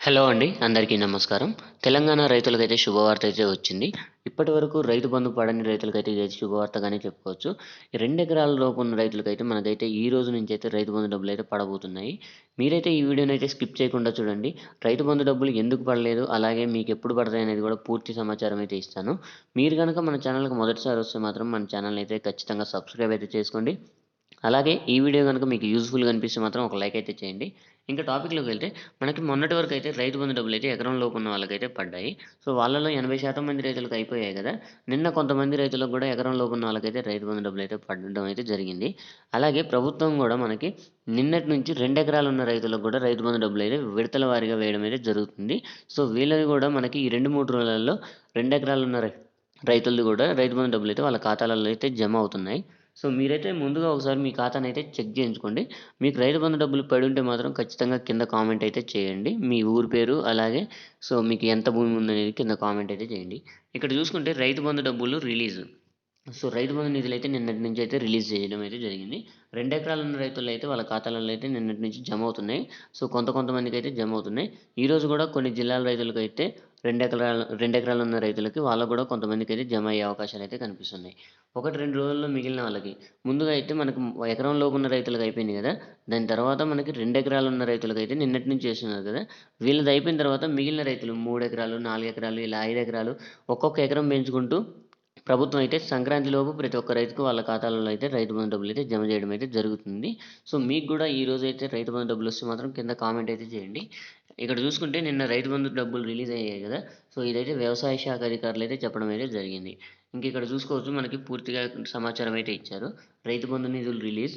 Hello అండి అందరికీ నమస్కారం. తెలంగాణ రైతులకైతే శుభవార్త అయితే వచ్చింది. ఇప్పటి వరకు రైతు బంధు పడని రైతులకైతే ఇది శుభవార్తగానే చెప్పుకోవచ్చు. రెండు ఎకరాల లోపు ఉన్న రైతులకైతే మనకైతే ఈ రోజు నుంచి అయితే రైతు బంధు డబ్బులు అయితే పడబోతున్నాయి. మీరైతే ఈ వీడియోని అయితే స్కిప్ చేయకుండా చూడండి. రైతు బంధు డబ్బులు ఎందుకు పడలేదు అలాగే మీకు ఎప్పుడు పడతాయి అనేది కూడా పూర్తి సమాచారం అయితే ఇస్తాను. మీరు కనుక మన ఛానల్కి మొదటిసారి వస్తే మాత్రం మన ఛానల్ అయితే ఖచ్చితంగా సబ్స్క్రైబ్ అయితే చేసుకోండి. అలాగే ఈ వీడియో కనుక మీకు యూజ్ఫుల్గా అనిపిస్తే మాత్రం ఒక లైక్ అయితే చేయండి. ఇంకా టాపిక్లోకి వెళ్తే మనకి మొన్నటి వరకు అయితే రైతు బంధు డబ్బులు అయితే ఎకరంలోపు ఉన్న వాళ్ళకైతే పడ్డాయి. సో వాళ్ళలో ఎనభై శాతం మంది రైతులకు అయిపోయాయి కదా. నిన్న కొంతమంది రైతులకు కూడా ఎకరంలోపు ఉన్న వాళ్ళకైతే రైతు బంధు డబ్బులు అయితే పడడం అయితే జరిగింది. అలాగే ప్రభుత్వం కూడా మనకి నిన్నటి నుంచి రెండు ఎకరాలు ఉన్న రైతులకు కూడా రైతు బంధు డబ్బులు అయితే విడతల వారీగా వేయడం అయితే జరుగుతుంది. సో వీళ్ళది కూడా మనకి ఈ రెండు మూడు రోజులలో రెండు ఎకరాలు ఉన్న రైతులది కూడా రైతు బంధు డబ్బులు అయితే వాళ్ళ ఖాతాలలో అయితే జమ అవుతున్నాయి. సో మీరైతే ముందుగా ఒకసారి మీ ఖాతాను అయితే చెక్ చేయించుకోండి. మీకు రైతు బంధు డబ్బులు పడి ఉంటే మాత్రం ఖచ్చితంగా కింద కామెంట్ అయితే చేయండి. మీ ఊరి పేరు అలాగే సో మీకు ఎంత భూమి ఉందనేది కింద కామెంట్ అయితే చేయండి. ఇక్కడ చూసుకుంటే రైతు బంధు డబ్బులు రిలీజ్. సో రైతు బంధు నిధులు అయితే నిన్నటి నుంచి అయితే రిలీజ్ చేయడం అయితే జరిగింది. రెండు ఎకరాలు ఉన్న రైతులు అయితే వాళ్ళ ఖాతాలలో అయితే నిన్నటి నుంచి జమ అవుతున్నాయి. సో కొంత కొంతమందికి అయితే జమ అవుతున్నాయి. ఈరోజు కూడా కొన్ని జిల్లాల రైతులకు అయితే రెండు ఎకరాలు రెండు ఎకరాలు ఉన్న రైతులకి వాళ్ళకు కూడా కొంతమందికి అయితే జమ అయ్యే అవకాశాలు అయితే కనిపిస్తున్నాయి. ఒకటి రెండు రోజుల్లో మిగిలిన వాళ్ళకి. ముందుగా అయితే మనకు ఎకరంలోపు ఉన్న రైతులకు అయిపోయింది కదా. దాని తర్వాత మనకి రెండు ఎకరాలు ఉన్న రైతులకు అయితే నిన్నటి నుంచి చేస్తున్నారు కదా. వీళ్ళది అయిపోయిన తర్వాత మిగిలిన రైతులు మూడు ఎకరాలు నాలుగు ఎకరాలు ఇలా ఐదు ఎకరాలు ఒక్కొక్క ఎకరం పెంచుకుంటూ ప్రభుత్వం అయితే సంక్రాంతిలోపు ప్రతి ఒక్క రైతుకు వాళ్ళ ఖాతాలలో అయితే రైతు బంధు డబ్బులు అయితే జమ చేయడం అయితే జరుగుతుంది. సో మీకు కూడా ఈ రోజు అయితే రైతు బంధు డబ్బులు వస్తే మాత్రం కింద కామెంట్ అయితే చేయండి. ఇక్కడ చూసుకుంటే నిన్న రైతు బంధు డబ్బులు రిలీజ్ అయ్యాయి కదా సో ఇదైతే వ్యవసాయ శాఖ అధికారులు అయితే చెప్పడం అయితే జరిగింది. ఇంక ఇక్కడ చూసుకోవచ్చు మనకి పూర్తిగా సమాచారం అయితే ఇచ్చారు. రైతు బంధు నిధులు రిలీజ్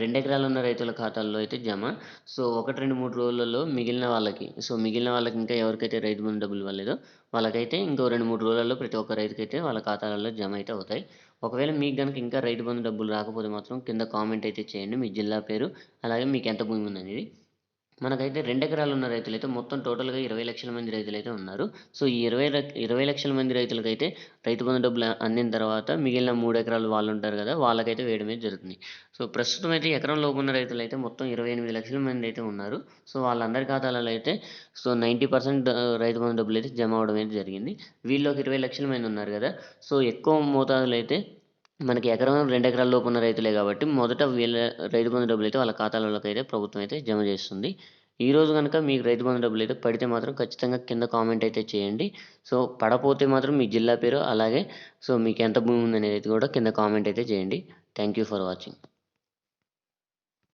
రెండు ఎకరాలు ఉన్న రైతుల ఖాతాల్లో అయితే జమ. సో ఒకటి రెండు మూడు రోజులలో మిగిలిన వాళ్ళకి సో మిగిలిన వాళ్ళకి ఇంకా ఎవరికైతే రైతు బంధు డబ్బులు ఇవ్వలేదో వాళ్ళకైతే ఇంకో రెండు మూడు రోజులలో ప్రతి ఒక్క రైతుకైతే వాళ్ళ ఖాతాలలో జమ అయితే అవుతాయి. ఒకవేళ మీకు కనుక ఇంకా రైతు బంధు డబ్బులు రాకపోతే మాత్రం కింద కామెంట్ అయితే చేయండి. మీ జిల్లా పేరు అలాగే మీకు ఎంత భూమి ఉందనేది మనకైతే రెండు ఎకరాలు ఉన్న రైతులైతే మొత్తం టోటల్గా ఇరవై లక్షల మంది రైతులైతే ఉన్నారు. సో ఈ ఇరవై ఇరవై లక్షల మంది రైతులకైతే రైతు బంధు డబ్బులు అందిన తర్వాత మిగిలిన మూడు ఎకరాలు వాళ్ళు ఉంటారు కదా వాళ్ళకైతే వేయడమే జరుగుతుంది. సో ప్రస్తుతం అయితే ఎకరం లోపు ఉన్న రైతులైతే మొత్తం ఇరవై ఎనిమిది లక్షల మంది అయితే ఉన్నారు. సో వాళ్ళందరి ఖాతాలలో అయితే so ninety percent Rythu Bandhu డబ్బులు అయితే జమ అవడం అయితే జరిగింది. వీళ్ళకి ఇరవై లక్షల మంది ఉన్నారు కదా సో ఎక్కువ మోతాదులో అయితే మనకి ఎకరం రెండు ఎకరాల లోపు ఉన్న రైతులే కాబట్టి మొదట వీళ్ళ రైతు బంధు డబ్బులు అయితే వాళ్ళ ఖాతాలలోకి అయితే ప్రభుత్వం అయితే జమ చేస్తుంది. ఈ రోజు కనుక మీకు రైతు బంధు డబ్బులు అయితే పడితే మాత్రం ఖచ్చితంగా కింద కామెంట్ అయితే చేయండి. సో పడపోతే మాత్రం మీ జిల్లా పేరు అలాగే సో మీకు ఎంత భూమి ఉందనేది కూడా కింద కామెంట్ అయితే చేయండి. Thank you for watching